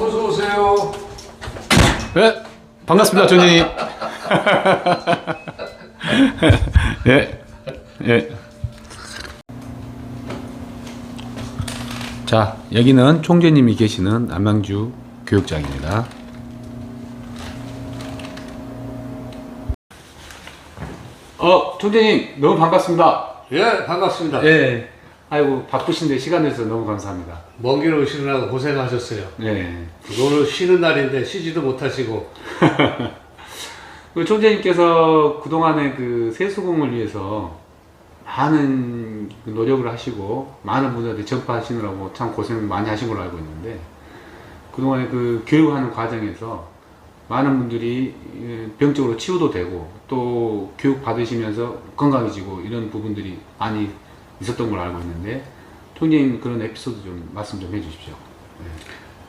어서 오세요. 네, 반갑습니다, 전님. 예, 예. 자, 여기는 총재님이 계시는 남양주 교육장입니다. 어, 총재님 너무 반갑습니다. 예, 반갑습니다. 예. 아이고 바쁘신데 시간 내서 너무 감사합니다. 먼길 오시느라고 고생하셨어요. 예. 오늘 쉬는 날인데 쉬지도 못하시고. 그 총재님께서 그동안에 그 세수공을 위해서 많은 그 노력을 하시고 많은 분들한테 전파하시느라고 참 고생 많이 하신 걸로 알고 있는데 그동안에 그 교육하는 과정에서 많은 분들이 예, 병적으로 치유도 되고 또 교육 받으시면서 건강해지고 이런 부분들이 많이 있었던 걸로 알고 있는데 총재님 그런 에피소드 좀 말씀 좀 해주십시오.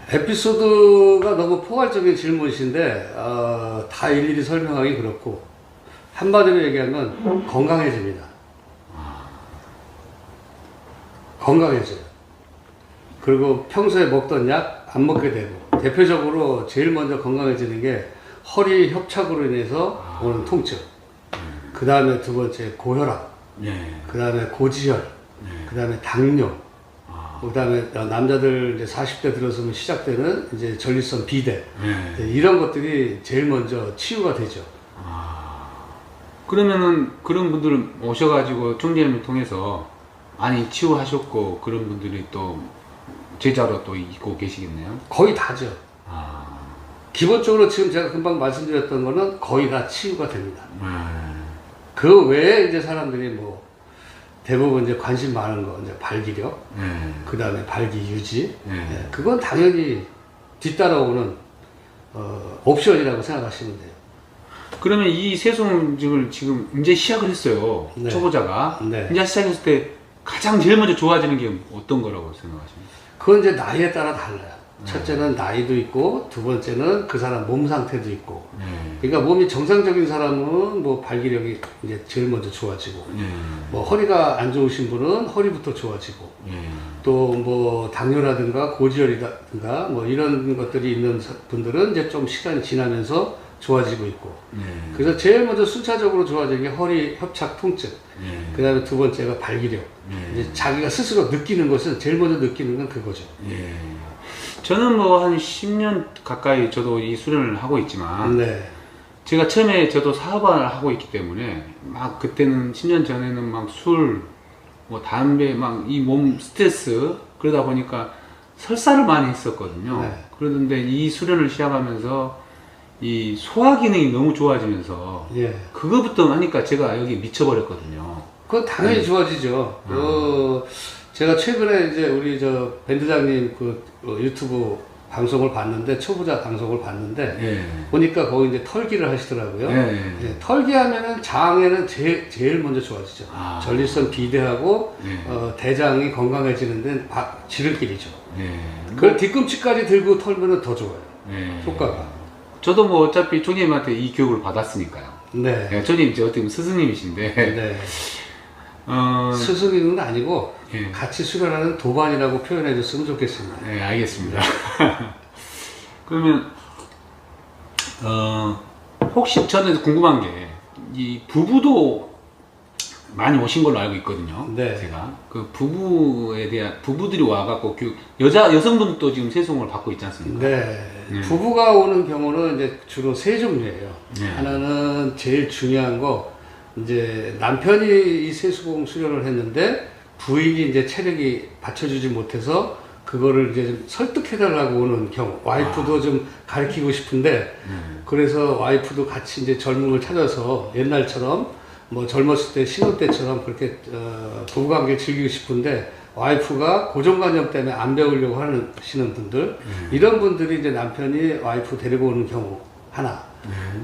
에피소드가 너무 포괄적인 질문이신데, 어, 다 일일이 설명하기 그렇고, 한마디로 얘기하면 건강해집니다. 건강해져요. 그리고 평소에 먹던 약 안 먹게 되고, 대표적으로 제일 먼저 건강해지는 게 허리 협착으로 인해서 오는 통증. 그 다음에 두 번째 고혈압. 예. 그 다음에 고지혈, 그 다음에 당뇨, 그 다음에 남자들 이제 40대 들어서면 시작되는 이제 전립선 비대, 예. 네, 이런 것들이 제일 먼저 치유가 되죠. 그러면은 그런 분들 오셔가지고 총재님을 통해서 많이 치유하셨고 그런 분들이 또 제자로 또 있고 계시겠네요. 거의 다죠. 아, 기본적으로 지금 제가 금방 말씀드렸던 거는 거의 다 치유가 됩니다. 음, 그 외에 이제 사람들이 뭐 대부분 이제 관심 많은 거, 이제 발기력, 네, 그 다음에 발기 유지, 네. 네, 그건 당연히 뒤따라오는 어, 옵션이라고 생각하시면 돼요. 그러면 이 세송증을 지금 이제 시작을 했어요. 네. 초보자가 네. 이제 시작했을 때 가장 제일 먼저 좋아지는 게 어떤 거라고 생각하십니까? 그건 이제 나이에 따라 달라요. 첫째는 나이도 있고, 두 번째는 그 사람 몸 상태도 있고. 네, 그러니까 몸이 정상적인 사람은 뭐 발기력이 이제 제일 먼저 좋아지고, 네, 뭐 허리가 안 좋으신 분은 허리부터 좋아지고, 네, 또뭐 당뇨라든가 고지혈이라든가 뭐 이런 것들이 있는 사- 분들은 이제 좀 시간이 지나면서 좋아지고 있고. 네, 그래서 제일 먼저 순차적으로 좋아지는 게 허리 협착 통증. 네, 그 다음에 두 번째가 발기력. 네. 이제 자기가 스스로 느끼는 것은 제일 먼저 느끼는 건 그거죠. 예. 저는 뭐 한 10년 가까이 저도 이 수련을 하고 있지만 네. 제가 처음에 저도 사업을 하고 있기 때문에 막 그때는 10년 전에는 막 술, 뭐 담배, 막 이 몸 스트레스 그러다 보니까 설사를 많이 했었거든요. 네. 그러는데 이 수련을 시작하면서 이 소화 기능이 너무 좋아지면서 예. 그거부터 하니까 제가 여기 미쳐버렸거든요. 그건 당연히 좋아지죠. 어, 제가 최근에 이제 우리 저 밴드장님 그 어, 유튜브 방송을 봤는데 초보자 방송을 봤는데 예. 보니까 거기 이제 털기를 하시더라고요. 예. 예, 털기 하면은 장에는 제일, 제일 먼저 좋아지죠. 아. 전립선 비대하고 예. 어, 대장이 건강해지는 데는 바- 지름길이죠. 예. 그걸 뒤꿈치까지 들고 털면은 더 좋아요. 예. 효과가. 저도 뭐 어차피 조님한테 이 교육을 받았으니까요. 네. 예, 조님 이제 어떻게 보면 스승님이신데, 네. 어, 스승님은 아니고 예. 같이 수련하는 도반이라고 표현해 줬으면 좋겠습니다. 네, 알겠습니다. 그러면 어, 혹시 저는 궁금한 게 이 부부도 많이 오신 걸로 알고 있거든요. 네. 제가 그 부부에 대한 부부들이 와갖고 여자 여성분도 지금 세송을 받고 있지 않습니까? 네. 네. 부부가 오는 경우는 이제 주로 세 종류예요. 네. 하나는 제일 중요한 거 이제 남편이 이 세수공 수련을 했는데 부인이 이제 체력이 받쳐주지 못해서 그거를 이제 좀 설득해달라고 오는 경우. 와이프도 좀 가르치고 싶은데 음. 그래서 와이프도 같이 이제 젊음을 찾아서 옛날처럼 뭐 젊었을 때 신혼 때처럼 그렇게 어, 부부관계 즐기고 싶은데 와이프가 고정관념 때문에 안 배우려고 하는 시는 분들 이런 분들이 이제 남편이 와이프 데리고 오는 경우 하나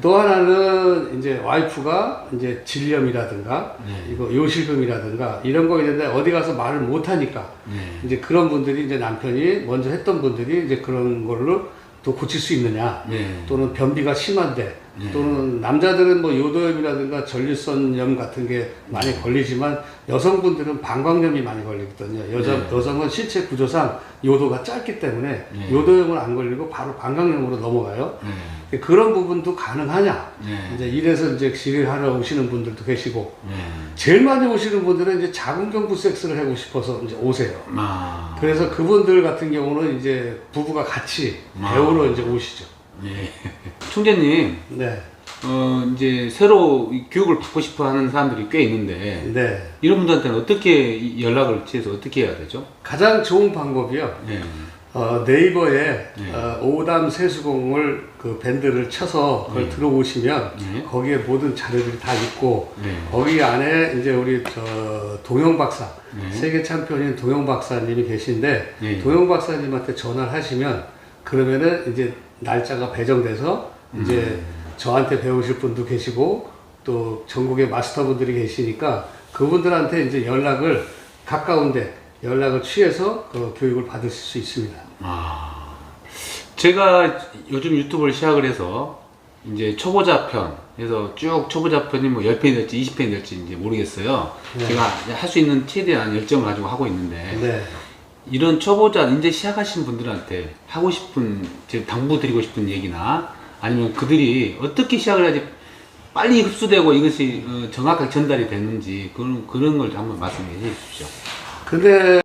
또 하나는 이제 와이프가 이제 질염이라든가 네. 이거 요실금이라든가 이런 거 있는데 어디 가서 말을 못 하니까 네. 이제 그런 분들이 이제 남편이 먼저 했던 분들이 이제 그런 걸로 또 고칠 수 있느냐 네. 또는 변비가 심한데 또는 남자들은 뭐 요도염이라든가 전립선염 같은 게 많이 걸리지만 여성분들은 방광염이 많이 걸리거든요. 여자 네. 여성은 신체 구조상 요도가 짧기 때문에 네. 요도염을 안 걸리고 바로 방광염으로 넘어가요. 네. 그런 부분도 가능하냐? 네. 이제 이래서 이제 질의하러 오시는 분들도 계시고 네. 제일 많이 오시는 분들은 이제 자궁경부 섹스를 하고 싶어서 이제 오세요. 아. 그래서 그분들 같은 경우는 이제 부부가 같이 아. 배우러 이제 오시죠. 예. 총재님, 네, 어, 이제 새로 이 교육을 받고 싶어 하는 사람들이 꽤 있는데, 네. 이런 분들한테는 어떻게 이 연락을 취해서 어떻게 해야 되죠? 가장 좋은 방법이요. 예. 어, 네이버에 네. 어, 오담 세수공을 그 밴드를 쳐서 그걸 네. 들어오시면 네. 거기에 모든 자료들이 다 있고 네. 거기 안에 이제 우리 저 동영 박사 네. 세계 챔피언인 동영 박사님이 계신데 네. 동영 박사님한테 전화를 하시면 그러면은 이제 날짜가 배정돼서 이제 음. 저한테 배우실 분도 계시고 또 전국에 마스터분들이 계시니까 그분들한테 이제 연락을 가까운데 연락을 취해서 그 교육을 받으실 수 있습니다. 아. 제가 요즘 유튜브를 시작을 해서, 이제 초보자 편, 그래서 쭉 초보자 편이 뭐 10편이 될지 20편이 될지 이제 모르겠어요. 네. 제가 할 수 있는 최대한 열정을 가지고 하고 있는데, 네. 이런 초보자 이제 시작하신 분들한테 하고 싶은 제 당부 드리고 싶은 얘기나 아니면 그들이 어떻게 시작을 해야지 빨리 흡수되고 이것이 어, 정확하게 전달이 됐는지 그런 그런 걸 한번 말씀해 주십시오. 근데